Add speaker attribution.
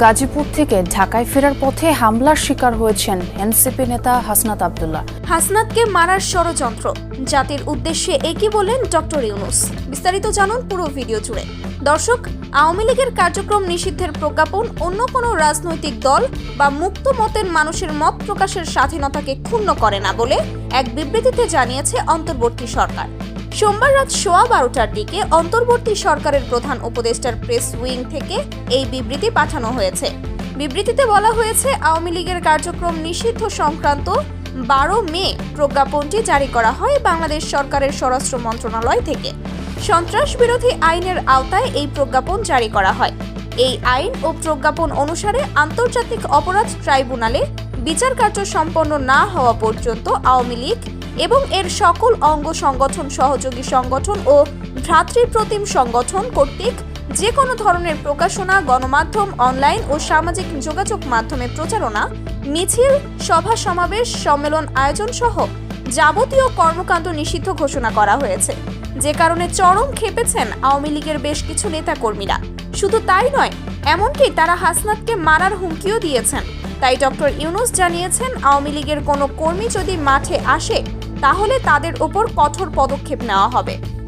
Speaker 1: গাজীপুর থেকে ঢাকায় ফেরার পথে হামলার শিকার হয়েছেন এনসিপি নেতা হাসনাত আবদুল্লাহ।
Speaker 2: হাসনাতকে মারার ষড়যন্ত্র, জাতির উদ্দেশ্যে একই বলেন ডক্টর ইউনুস। বিস্তারিত জানুন পুরো ভিডিও জুড়ে। দর্শক, আওয়ামী লীগের কার্যক্রম নিষিদ্ধের প্রজ্ঞাপন অন্য কোনো রাজনৈতিক দল বা মুক্ত মতের মানুষের মত প্রকাশের স্বাধীনতাকে ক্ষুণ্ণ করে না বলে এক বিবৃতিতে জানিয়েছে অন্তর্বর্তী সরকার। সোমবার রাত সোয়া বারোটার দিকে অন্তর্বর্তী সরকারের প্রধান উপদেষ্টার প্রেস উইং থেকে এই বিবৃতি পাঠানো হয়েছে। বিবৃতিতে বলা হয়েছে, আওয়ামী লীগের কার্যক্রম নিষিদ্ধ সংক্রান্ত বারো মে প্রজ্ঞাপনটি জারি করা হয় বাংলাদেশ সরকারের স্বরাষ্ট্র মন্ত্রণালয় থেকে। সন্ত্রাস বিরোধী আইনের আওতায় এই প্রজ্ঞাপন জারি করা হয়। এই আইন ও প্রজ্ঞাপন অনুসারে আন্তর্জাতিক অপরাধ ট্রাইব্যুনালে বিচার কার্য সম্পন্ন না হওয়া পর্যন্ত আওয়ামী লীগ এবং এর সকল অঙ্গ সংগঠন, সহযোগী সংগঠন ও ভ্রাতৃপ্রতিম সংগঠন কর্তৃক যে কোনো ধরনের প্রকাশনা, গণমাধ্যম, অনলাইন ও সামাজিক যোগাযোগ মাধ্যমে প্রচারণা, মিছিল, সভা সমাবেশ, সম্মেলন আয়োজন সহ যাবতীয় কর্মকাণ্ড নিষিদ্ধ ঘোষণা করা হয়েছে। যে কারণে চরম খেপেছেন আওয়ামী লীগের বেশ কিছু নেতাকর্মীরা। শুধু তাই নয়, এমনকি তারা হাসনাতকে মারার হুমকিও দিয়েছেন। তাই ডক্টর ইউনুস জানিয়েছেন, আওয়ামী লীগের কোনো কর্মী যদি মাঠে আসে তাহলে তাদের ওপর কঠোর পদক্ষেপ নেওয়া হবে।